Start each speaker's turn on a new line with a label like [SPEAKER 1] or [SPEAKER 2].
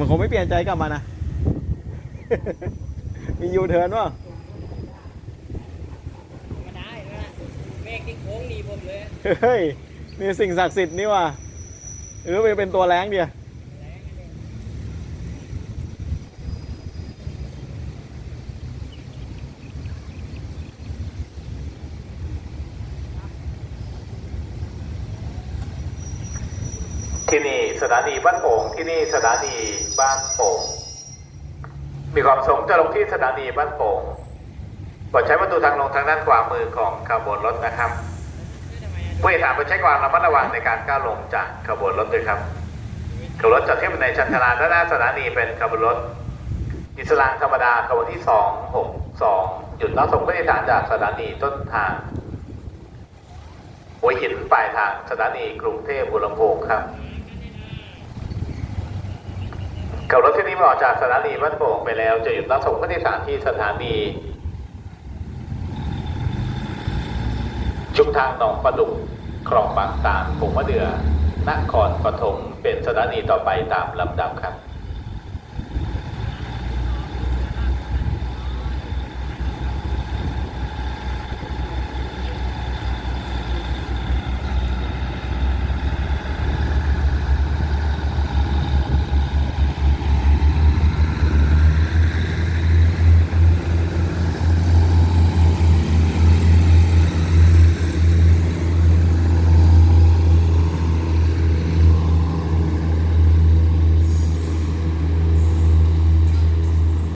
[SPEAKER 1] มันคงไม่เปลี่ยนใจกลับมานะ มียูเทิร์นวะ
[SPEAKER 2] มาได้นะเมฆที่โค้งหนีผมเลย
[SPEAKER 1] เฮ้ย นี่สิ่งศักดิ์สิทธิ์นี่ว่ะหรือไปเป็นตัวแรงเดีย
[SPEAKER 2] แรงอันนี้
[SPEAKER 3] ที่นี่สถานีบ้านโป่งที่นี่สถานีบ้านโป่งมีความสงจะลงที่สถานีบ้านโป่งโปรดใช้ประตูทางลงทางด้านขวามือของขบวนรถนะครับผู้โดยสารโปรดใช้ความระมัดระวังในการก้าวลงจากขบวนรถด้วยครับขบวนรถจอดเทียบในชันชาลาด้านหน้าสถานีเป็นขบวนรถอิสลามธรรมดาขบวนที่สองหกสองหยุดรับส่งผู้โดยสารจากสถานีต้นทางหัวหินปลายทางสถานีกรุงเทพบุรีรัมย์ครับ กับรถที่นี้มาออกจากสถานีบ้านโป่งไปแล้วจะหยุดรับส่งผู้โดยสารที่สถานี ชุมทางหนองประดุกคลองบางตาลผงมะเดือนครปฐมเป็นสถานีต่อไปตามลำดับครับ